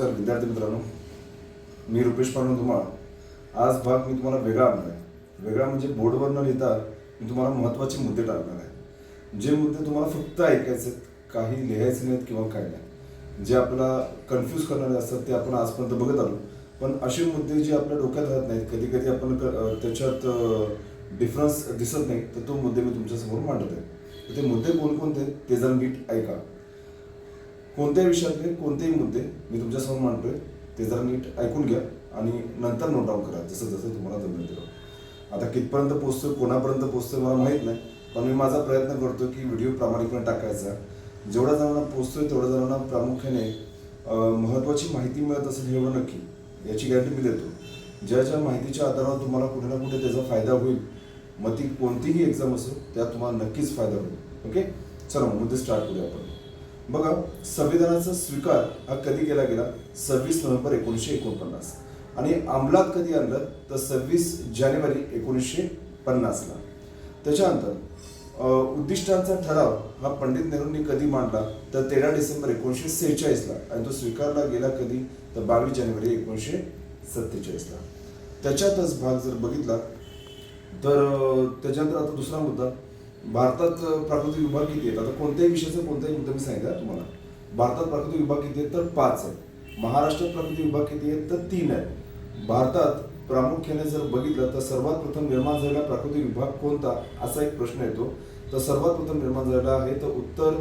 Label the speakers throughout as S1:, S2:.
S1: नमस्कार विद्यार्थी मित्रांनो. मी रुपेश पांडू तुम्हाला आज भाग मी तुम्हाला वेगळा आणणार आहे. वेगळा म्हणजे बोर्डवर न लिहिता मी तुम्हाला महत्त्वाचे मुद्दे टाकणार आहे. जे मुद्दे तुम्हाला फक्त ऐकायचे आहेत काही लिहायचे नाहीत किंवा काय नाही. जे आपल्याला कन्फ्यूज करणारे असतात ते आपण आजपर्यंत बघत आलो. पण असे मुद्दे जे आपल्या डोक्यात राहत नाहीत कधी कधी आपण त्याच्यात डिफरन्स दिसत नाही तर तो मुद्दे मी तुमच्यासमोर मांडत आहे. तर ते मुद्दे कोणकोणते ते जर नीट ऐका. कोणत्याही विषयातले कोणतेही मुद्दे मी तुमच्यासमोर मांडतोय ते जरा नीट ऐकून घ्या आणि नंतर नोट डाऊन करा जसं जसं तुम्हाला जमेल तेव्हा आता कितपर्यंत पोचतो कोणापर्यंत पोचतो मला माहीत नाही पण मी माझा प्रयत्न करतो की व्हिडिओ प्रामाणिकपणे टाकायचा. जेवढ्या जणांना पोचतोय तेवढ्या जणांना प्रामुख्याने महत्त्वाची माहिती मिळत असेल हे एवढं नक्की याची गॅरंटी मी देतो. ज्या ज्या माहितीच्या आधारावर तुम्हाला कुठे ना कुठे त्याचा फायदा होईल. मग ती कोणतीही एक्झाम असो त्यात तुम्हाला नक्कीच फायदा होईल. ओके चला मग मुद्दे स्टार्ट करूया आपण. बघा संविधानाचा स्वीकार हा कधी केला गेला? सव्वीस नोव्हेंबर एकोणीसशे एकोणपन्नास. आणि अंमलात कधी आणलं? तर सव्वीस जानेवारी एकोणीसशे पन्नासला. त्याच्यानंतर उद्दिष्टांचा ठराव हा पंडित नेहरूंनी कधी मांडला? तर तेरा डिसेंबर एकोणीसशे सेहेचाळीसला. आणि तो स्वीकारला गेला कधी? तर बावीस जानेवारी एकोणीसशे सत्तेचाळीसला. त्याच्यातच भाग जर बघितला तर त्याच्यानंतर आता दुसरा मुद्दा. भारतात प्राकृतिक विभाग किती आहेत? आता कोणत्याही विषयाचा कोणताही मुद्दा मी सांगितला तुम्हाला. भारतात प्राकृतिक विभाग किती आहेत? तर पाच आहेत. महाराष्ट्रात प्राकृतिक विभाग किती आहेत? तर तीन आहेत. भारतात प्रामुख्याने जर बघितलं तर सर्वात प्रथम निर्माण झालेला प्राकृतिक विभाग कोणता? असा एक प्रश्न येतो. तर सर्वात प्रथम निर्माण झालेला आहे तर उत्तर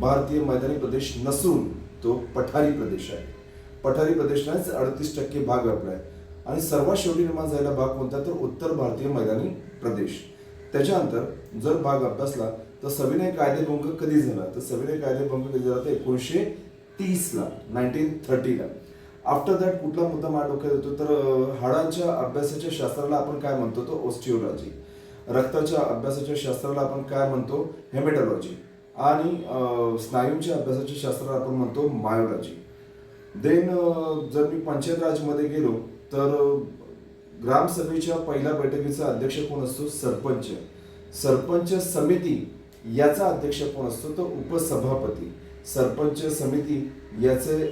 S1: भारतीय मैदानी प्रदेश नसून तो पठारी प्रदेश आहे. पठारी प्रदेशानेच अडतीस टक्के भाग व्यापला आहे आणि सर्वात शेवटी निर्माण झालेला भाग कोणता? तर उत्तर भारतीय मैदानी प्रदेश. त्याच्यानंतर जर भाग अभ्यासला तर सविनय कायदेभंग कधी झाला? तर सविनय कायदेभंग कधी झाला? तर एकोणीसशे तीसला नाईन्टीन थर्टीला आफ्टर दॅट कुठला मुद्दा माझ्या डोक्यात येतो? तर हाडांच्या अभ्यासाच्या शास्त्राला आपण काय म्हणतो? तो ओस्टिओलॉजी रक्ताच्या अभ्यासाच्या शास्त्राला आपण काय म्हणतो? हेमेटॉलॉजी आणि स्नायूंच्या अभ्यासाच्या शास्त्राला आपण म्हणतो मायोलॉजी देन जर मी पंचायत राजमध्ये गेलो तर ग्रामसभेच्या पहिल्या बैठकीचा अध्यक्ष कोण असतो? सरपंच. सरपंच समिती याचा अध्यक्ष कोण असतो? तर उपसभापती. सरपंच समिती याचे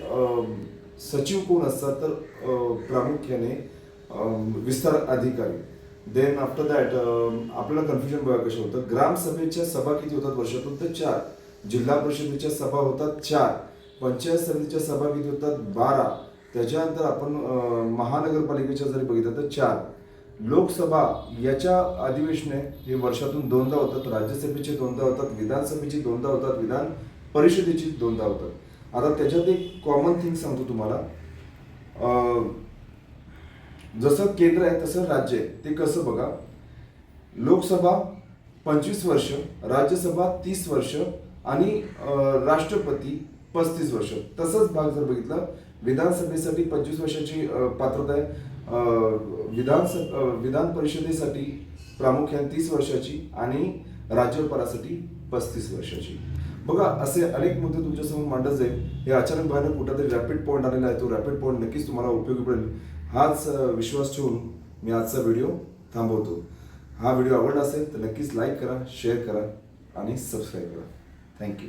S1: सचिव कोण असतात? तर प्रामुख्याने विस्तार अधिकारी. देन आफ्टर दॅट आपल्याला कन्फ्युजन बघा कसं होतं ग्रामसभेच्या सभा किती होतात वर्षातून? तर चार. जिल्हा परिषदेच्या सभा होतात चार. पंचायत समितीच्या सभा किती होतात? बारा. त्याच्यानंतर आपण महानगरपालिकेच्या जरी बघितलं तर चार. लोकसभा याच्या अधिवेशने हे वर्षातून दोनदा होतात राज्यसभेचे दोनदा होतात विधानसभेची दोनदा होतात विधान परिषदेची दोनदा होतात. आता त्याच्यात एक कॉमन थिंग सांगतो तुम्हाला. जसं केंद्र आहे तसं राज्य आहे. ते कसं बघा? लोकसभा पंचवीस वर्ष राज्यसभा तीस वर्ष आणि राष्ट्रपती पस्तीस वर्ष. तसंच भाग जर बघितला विधानसभेसाठी पंचवीस वर्षाची पात्रता आहे. विधानसभा विधानस विधान परिषदेसाठी प्रामुख्याने तीस वर्षाची आणि राज्यपालासाठी पस्तीस वर्षाची. बघा असे अनेक मुद्दे तुमच्यासमोर मांडत जाईल. हे अचानक बाहेर कुठेतरी रॅपिड पॉईंट आलेला आहे. तो रॅपिड पॉईंट नक्कीच तुम्हाला उपयोगी पडेल. हाच विश्वास ठेवून मी आजचा व्हिडिओ थांबवतो. हा व्हिडिओ आवडला असेल तर नक्कीच लाईक करा शेअर करा आणि सबस्क्राईब करा. थँक्यू